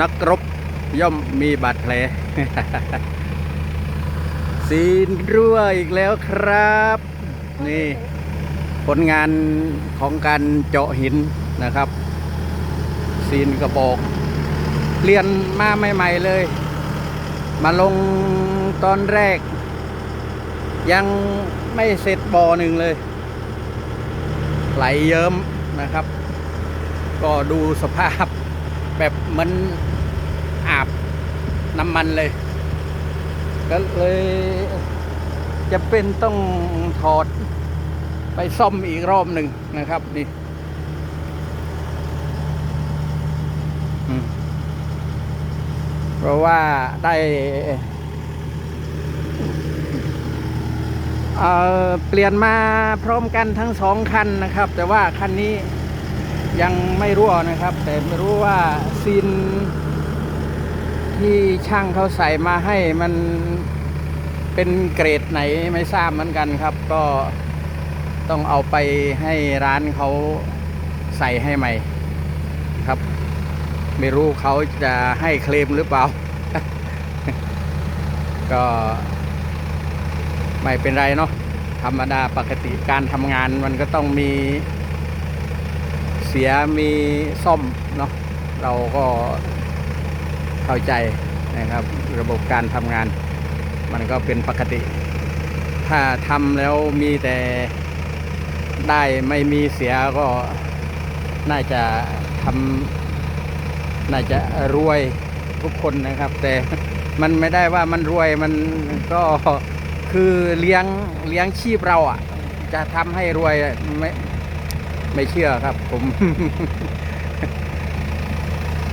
นักรบย่อมมีบาดแผลซีนรั่วอีกแล้วครับ นี่ ผลงานของการเจาะหินนะครับ ซีนกระบอกเปลี่ยนมาใหม่ๆเลย มาลงตอนแรก ยังไม่เสร็จบ่อหนึ่งเลย ไหลเยิ้มนะครับ ก็ดูสภาพ แบบเหมันอาบน้ำมันเลย ก็เลยจะเป็นต้องถอดไปซ่อมอีกรอบหนึ่งนะครับ นี่เพราะว่าได้เเปลี่ยนมาพร้อมกันทั้งสองคันนะครับ แต่ว่าคันนี้ ยังไม่รั่วนะครับ แต่ไม่รู้ว่าซีนที่ช่างเขาใส่มาให้มันเป็นเกรดไหนไม่ทราบเหมือนกันครับ ก็ต้องเอาไปให้ร้านเขาใส่ให้ใหม่ครับ ไม่รู้เขาจะให้เคลมหรือเปล่า ก็ไม่เป็นไรเนาะธรรมดาปกติการทำงานมันก็ต้องมี เสียมีซ่อมเนาะเราก็เข้าใจนะครับ ระบบการทำงาน มันก็เป็นปกติ ถ้าทำแล้วมีแต่ได้ไม่มีเสียก็น่าจะทำน่าจะรวยทุกคนนะครับ แต่มันไม่ได้ว่ามันรวยมันก็คือเลี้ยงเลี้ยงชีพเราอะ จะทำให้รวยไม่ ไม่เชื่อครับ ผม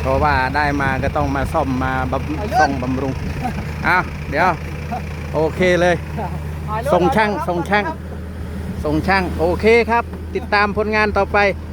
เพราะว่าได้มาก็ต้องมาซ่อมมาบำซ่อมบำรุงอ้าวเดี๋ยว โอเคเลย ส่งช่าง ส่งช่าง ส่งช่าง โอเคครับ ติดตามผลงานต่อไปค